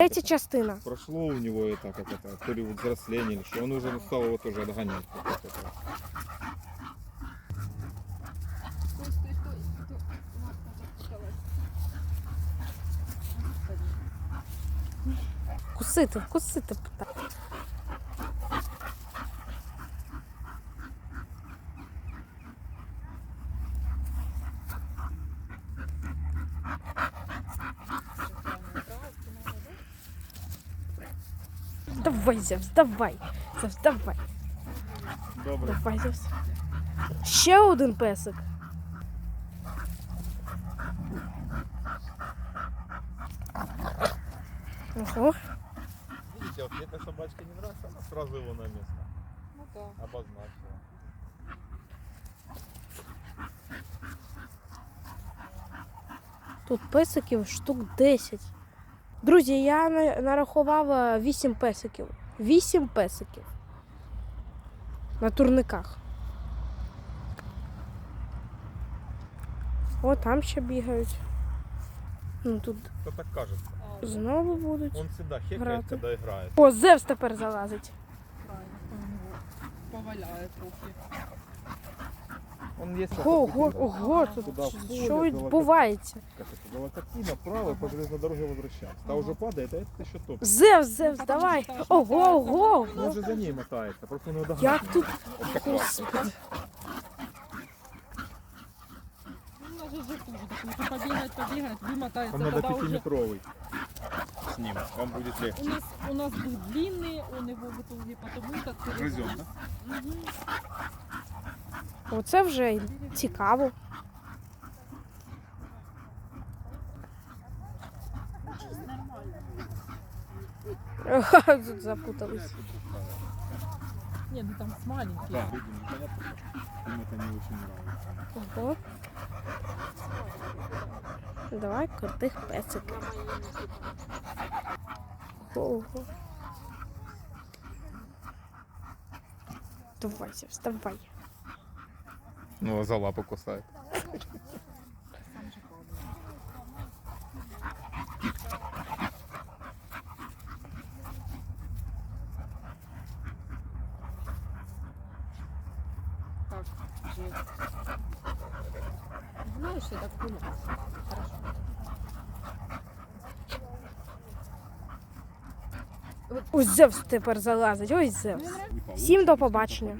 Третя частина. Прошло у него это, как это, то ли вот взросление или что. Он уже стал его тоже отгонять. как это. Стой, стой, стой. Стой. Марта запуталась. Господи. Кусити, вкусити питаю. Давай, Зевс, давай. Зевс, давай. Добре. Давай, Зевс. Ще один песик. Ого. Видите, вот этой собачке не нравится, она сразу его на место Ну да. обозначила. Тут песиків штук 10. Друзі, я на- нарахувала 8 песиків. 8 песиків. На турниках. О, там ще бігають. Ну тут Кто так кажется? А, знову будуть. Он всегда хекает, Грати. когда играет. О, Зевс тепер залазить. правильно. Поваляє трохи. Он есть Ого, ого, ого, тут Туда входит, що золото- відбувається? как это, волокоти направо и по железной дороге возвращается. Та уже падает, а этот еще топ. Зевс, Зевс, Потому давай. що там Ого, мотається, ого. Он уже за ней мотается, просто он его догнать. Як тут? Вот как раз. Господи. Ну, у нас же же хуже. Так лучше побегать, побегать, вымотается. Там надо тогда уже... пятиметровый с ним, вам будет легче. У нас, у нас был длинный, он его в итоге потом этот Грызем, да? Мгм. Оце вже цікаво. Тут запутались. Не, ну там маленький. Да, людям непонятно, им это не очень нравится. Ого. Давай крутих песиків. Ого. Давай, Зевс, давай. Ну, а за лапу кусает. Так, жесть. Знаешь, я так гулять. Хорошо. Ось Зевс тепер залазить, ось Зевс. Всім до побачення.